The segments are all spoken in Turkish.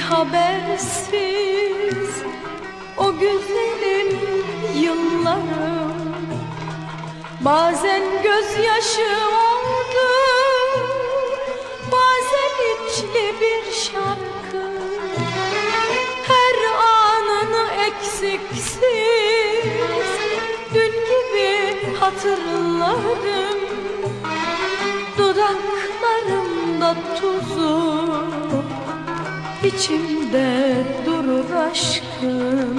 habersiz o güzelim yıllarım Bazen gözyaşı oldu Bazen içli bir şarkı. Her anını eksiksiz Dün gibi hatırladım. Dudaklarımda tuzu içimde durur aşkım.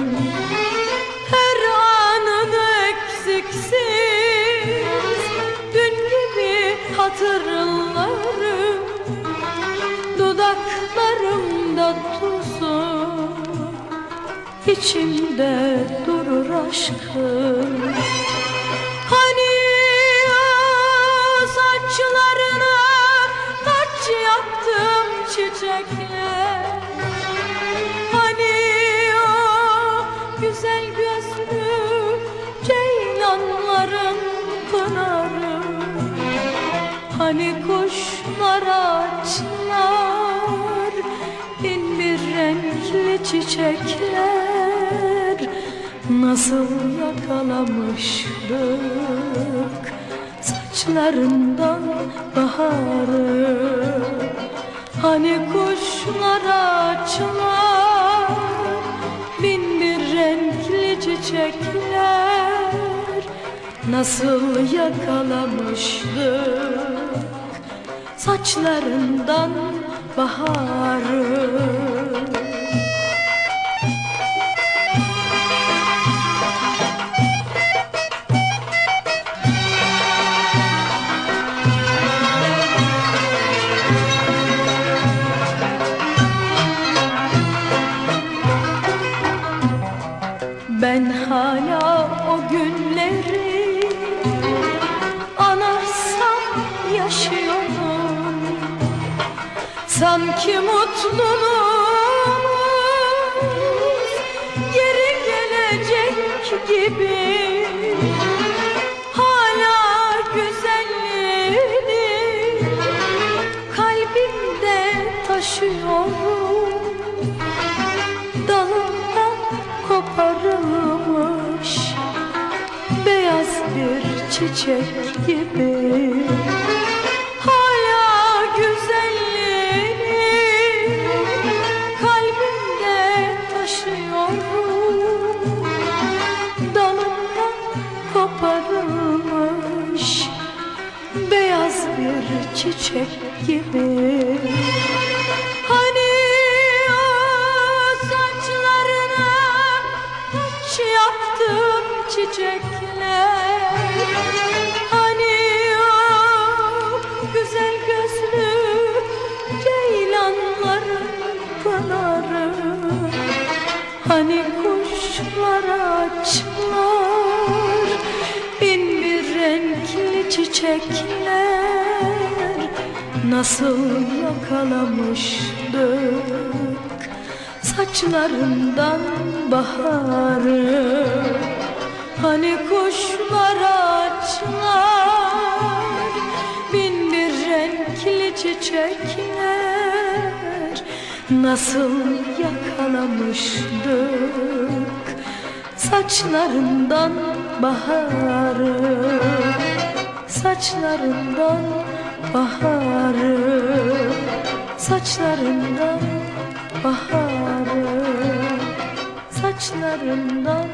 Her anını eksiksiz Dün gibi hatırlarım. Dudaklarımda tuzu içimde durur aşkım. Hani o saçlarına taç yaptım çiçekler Hani kuşlar açlar bin bir renkli çiçekler. Nasıl yakalamıştık saçlarından baharı? Hani kuşlar açlar bin bir renkli çiçekler. Nasıl yakalamıştık saçlarından baharı. Ben hala o günleri Sanki mutluluğumuz geri gelecek gibi. Hala güzelliğini kalbimde taşıyorum. Dalından koparılmış beyaz bir çiçek gibi çiçek gibi Hani o saçlarına taç yaptım çiçekler? Hani o güzel gözlü ceylanların pınarı? Hani kuşlar açlar bin bir renkli çiçekler Nasıl yakalamıştık saçlarından baharı? Hani kuşlar açlar bin bir renkli çiçekler. Nasıl yakalamıştık saçlarından baharı? Saçlarından baharı Saçlarından baharı Saçlarından